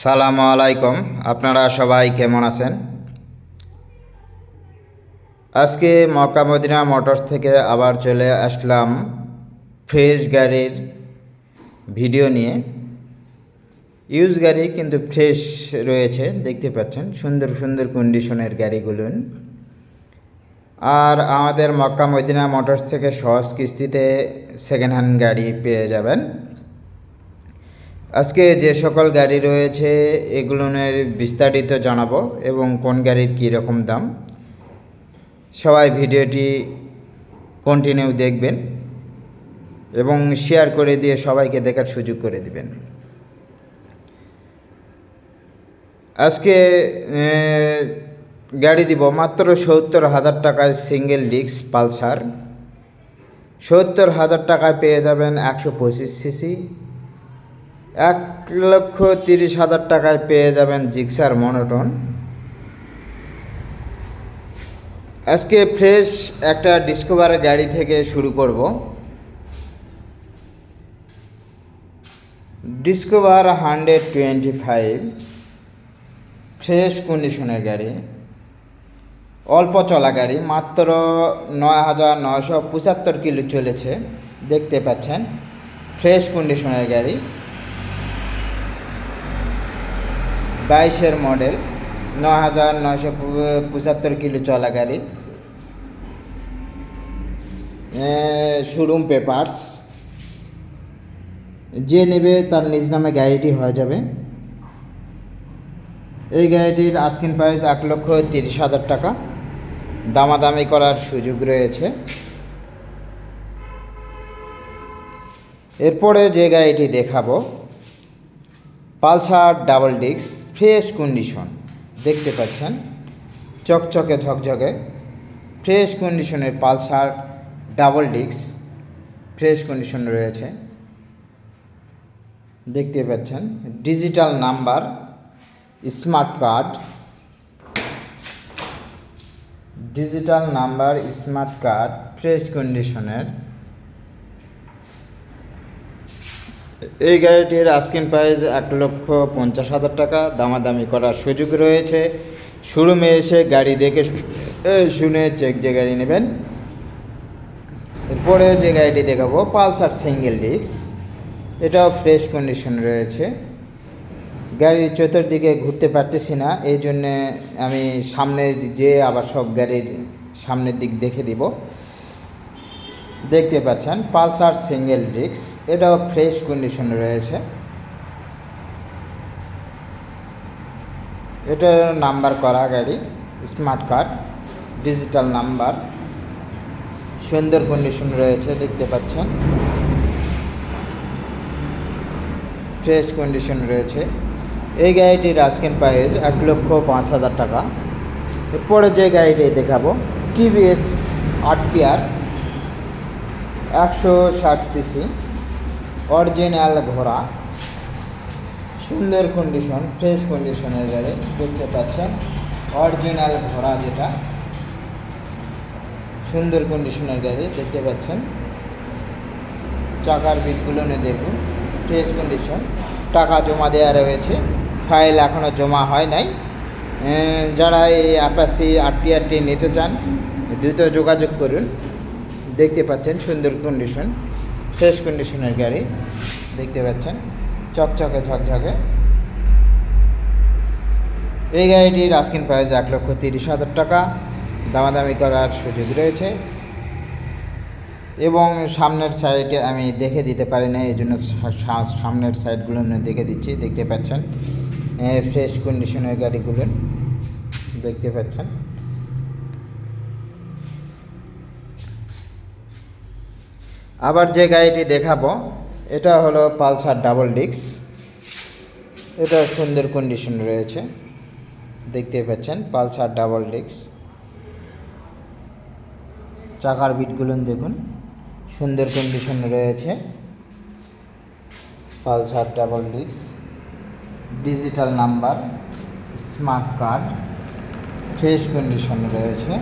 সালাম আলাইকুম। আপনারা সবাই কেমন আছেন? আজকে মক্কা মদিনা মোটরস থেকে আবার চলে আসলাম ফ্রেশ গাড়ির ভিডিও নিয়ে। ইউজ গাড়ি কিন্তু ফ্রেশ রয়েছে, দেখতে পাচ্ছেন, সুন্দর সুন্দর কন্ডিশনের গাড়িগুলো। আর আমাদের মক্কা মদিনা মোটরস থেকে সহজ কিস্তিতে সেকেন্ড হ্যান্ড গাড়ি পেয়ে যাবেন। আজকে যে সকল গাড়ি রয়েছে এগুলোর বিস্তারিত জানাব এবং কোন গাড়ির কী রকম দাম। সবাই ভিডিওটি কন্টিনিউ দেখবেন এবং শেয়ার করে দিয়ে সবাইকে দেখার সুযোগ করে দিবেন। আজকে গাড়ি দিব মাত্র সত্তর হাজার টাকায় সিঙ্গেল ডিস্ক পালসার। সত্তর হাজার টাকায় পেয়ে যাবেন একশো পঁচিশ সিসি এক লক্ষ তিরিশ হাজার টাকায় পেয়ে যাবেন জিক্সার মনোটন। আজকে ফ্রেশ একটা ডিসকভার গাড়ি থেকে শুরু করব। Discover hundred twenty five, fresh কন্ডিশনের গাড়ি, অল্প চলা গাড়ি, মাত্র নয় হাজার নয়শো পঁচাত্তর কিলো চলেছে, দেখতে পাচ্ছেন, ফ্রেশ কন্ডিশনের গাড়ি। বাইশের মডেল ন হাজার নয়শো পঁচাত্তর কিলো চলা গাড়ি। শোরুম পেপার্স যে নেবে তার নিজ নামে গাড়িটি হয়ে যাবে। এই গাড়িটির আস্কিন প্রাইস এক লক্ষ তিরিশ হাজার টাকা। দামাদামি করার সুযোগ রয়েছে। এরপরে যে গাড়িটি দেখাবো, Pulsar double disc. Fresh condition দেখতে পাচ্ছেন? চকচকে, ঝকঝকে, ফ্রেশ কন্ডিশনের Pulsar double disc fresh condition রয়েছে। দেখতে পাচ্ছেন? Digital number smart card digital number smart card fresh কন্ডিশনের এই গাড়িটির আস্কিন প্রাইস এক লক্ষ পঞ্চাশ হাজার টাকা। দামাদামি করার সুযোগ রয়েছে। শোরুমে এসে গাড়ি দেখে শুনে চেক যে গাড়ি নেবেন। এরপরে যে গাড়িটি দেখাবো, পালসার সিঙ্গেল ডিস্ক এটাও ফ্রেশ কন্ডিশন রয়েছে। গাড়ির চতুর্দিকে ঘুরতে পারতেছি না, এই জন্যে আমি সামনে যে আবার সব গাড়ির সামনের দিক দেখে দিব। দেখতে পাচ্ছেন, পালসার সিঙ্গেল ডিস্ক, এটাও ফ্রেশ কন্ডিশন রয়েছে। এটা নাম্বার করা গাড়ি, স্মার্ট কার্ড, ডিজিটাল নাম্বার, সুন্দর কন্ডিশন রয়েছে, দেখতে পাচ্ছেন। ফ্রেশ কন্ডিশন রয়েছে। এই গাড়িটির আজকের প্রাইস এক লক্ষ পাঁচ হাজার টাকা। এরপরে যে গাড়িটি দেখাবো, টিভিএস আট পিয়ার একশো ষাট সিসি, অরিজিনাল ঘোড়া, সুন্দর কন্ডিশন ফ্রেশ কন্ডিশনের গাড়ি, দেখতে পাচ্ছেন। অরিজিনাল ঘোড়া যেটা, সুন্দর কন্ডিশনের গাড়ি, দেখতে পাচ্ছেন। চাকার বিটগুলো নিয়ে দেখুন ফ্রেশ কন্ডিশন টাকা জমা দেওয়া রয়েছে ফাইল এখনও জমা হয় নাই। যারা এই অ্যাপাসি আরটিআরটি নিতে চান, দ্রুত যোগাযোগ করুন। দেখতে পাচ্ছেন সুন্দর কন্ডিশন ফ্রেশ কন্ডিশনের গাড়ি, দেখতে পাচ্ছেন, চকচকে, ঝকঝকে। এই গাড়িটির আস্কিন প্রাইস এক লক্ষ তিরিশ হাজার টাকা। দামাদামি করার সুযোগ রয়েছে। এবং সামনের সাইডে আমি দেখে দিতে পারি না, এই জন্য সামনের সাইডগুলো দেখে দিচ্ছি। দেখতে পাচ্ছেন ফ্রেশ কন্ডিশনের গাড়িগুলো, দেখতে পাচ্ছেন। আবার যে গাড়িটি দেখাবো, এটা হলো পালসার ডাবল ডিক্স এটা সুন্দর কন্ডিশন রয়েছে। দেখতে পাচ্ছেন, পালসার ডাবল ডিক্স চাকার বিটগুলো দেখুন, সুন্দর কন্ডিশন রয়েছে। পালসার ডাবল ডিক্স digital number smart card fresh condition রয়েছে।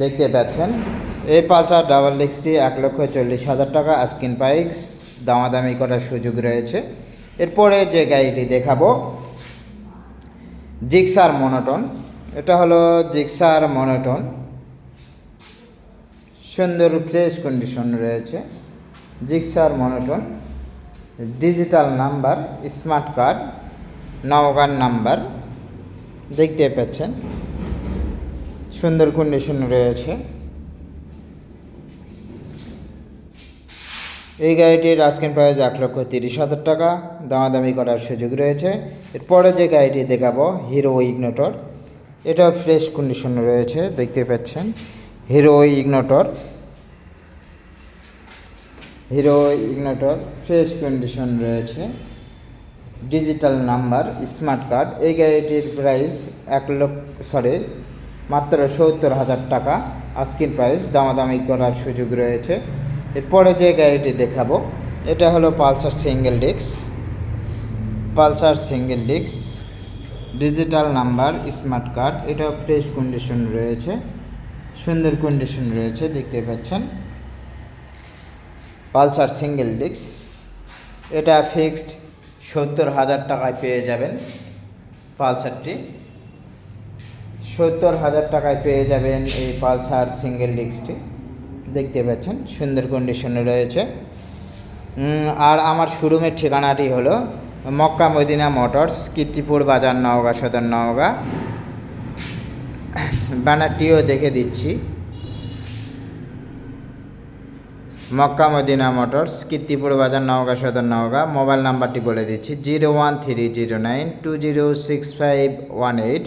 দেখতে পাচ্ছেন। এই পালসার ডাবল ডিস্কটি এক লক্ষ চল্লিশ হাজার টাকা স্ক্রিন প্রাইস দামাদামি করার সুযোগ রয়েছে। এরপরে যে গাড়িটি দেখাবো, জিক্সার মনোটন। এটা হলো জিক্সার মনোটন। সুন্দর ফ্রেশ কন্ডিশন রয়েছে। Gixxer monotone. Digital number smart card Naogaon number দেখতে পাচ্ছেন। সুন্দর কন্ডিশন রয়েছে। এই গাড়িটির আজকের প্রাইস এক লক্ষ তিরিশ হাজার টাকা। দামাদামি করার সুযোগ রয়েছে। এরপরে যে গাড়িটি দেখাবো হিরো ইগনোটর এটা ফ্রেশ কন্ডিশন রয়েছে, দেখতে পাচ্ছেন। Hero Ignitor Hero Ignitor fresh condition রয়েছে। ডিজিটাল নাম্বার স্মার্ট কার্ড এই গাড়িটির প্রাইস এক লক্ষ সরি মাত্র সত্তর হাজার টাকা আজকের প্রাইস দামাদামি করার সুযোগ রয়েছে। এরপরে যে গাড়িটি দেখাবো, এটা হলো Pulsar single disc. Pulsar single disc, digital number, smart card এটা ফ্রেশ কন্ডিশন রয়েছে, সুন্দর কন্ডিশন রয়েছে, দেখতে পাচ্ছেন। পালসার সিঙ্গেল ডিস্ক, এটা ফিক্সড সত্তর হাজার টাকায় পেয়ে যাবেন পালসারটি। সত্তর হাজার টাকায় পেয়ে যাবেন এই পালসার সিঙ্গেল ডিস্কটি। দেখতে পাচ্ছেন, সুন্দর কন্ডিশনে রয়েছে। আর আমার শোরুমের ঠিকানাটি হলো মক্কা মদিনা মোটরস, কীর্তিপুর বাজার নওগাঁ, সদর নওগাঁ। ব্যানারটিও দেখে দিচ্ছি। মক্কা মদিনা মোটরস, কীর্তিপুর বাজার নওগাঁ, সদর নওগাঁ। মোবাইল নাম্বারটি বলে দিচ্ছি, zero one three zero nine two zero six five one eight.